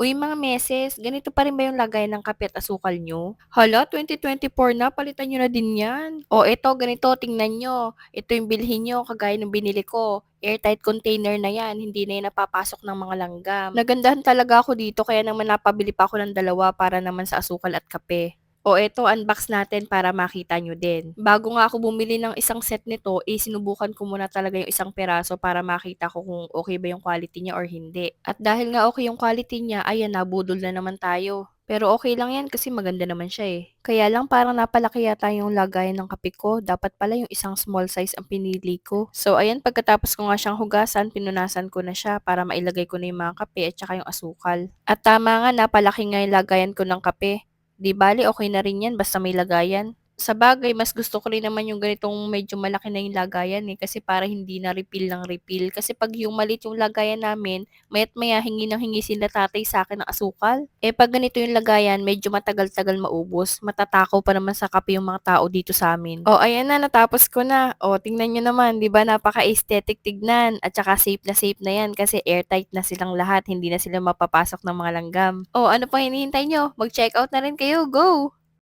Uy, mga meses, ganito pa rin ba yung lagay ng kape at asukal nyo? Hala, 2024 na, palitan nyo na din yan. O eto, ganito, tingnan nyo. Ito yung bilhin nyo, kagaya ng binili ko. Airtight container na yan, hindi na yan napapasok ng mga langgam. Nagandahan talaga ako dito, kaya naman napabili pa ako ng dalawa para naman sa asukal at kape. O eto, unbox natin para makita nyo din. Bago nga ako bumili ng isang set nito, eh sinubukan ko muna talaga yung isang peraso para makita ko kung okay ba yung quality niya or hindi. At dahil nga okay yung quality niya, ayan, nabudol na naman tayo. Pero okay lang yan kasi maganda naman siya eh. Kaya lang parang napalaki yata yung lagayan ng kape ko. Dapat pala yung isang small size ang pinili ko. So ayan, pagkatapos ko nga siyang hugasan, pinunasan ko na siya para mailagay ko na yung mga kape at saka yung asukal. At tama nga, napalaki nga yung lagayan ko ng kape. Di bale, okay na rin yan basta may lagayan. Sa bagay, mas gusto ko rin naman yung ganitong medyo malaki na yung lagayan eh, kasi para hindi na refill ng refill. Kasi pag yung malit yung lagayan namin, mayat maya hingi ng hingi sila tatay sa akin ng asukal. Eh pag ganito yung lagayan, medyo matagal-tagal maubos. Matatakaw pa naman sa kape yung mga tao dito sa amin. O, ayan na, natapos ko na. O, tingnan nyo naman, di ba napaka-aesthetic tignan. At saka safe na safe na yan kasi airtight na silang lahat. Hindi na sila mapapasok ng mga langgam. O, ano pa hinihintay nyo? Mag-check out na rin kayo. Go!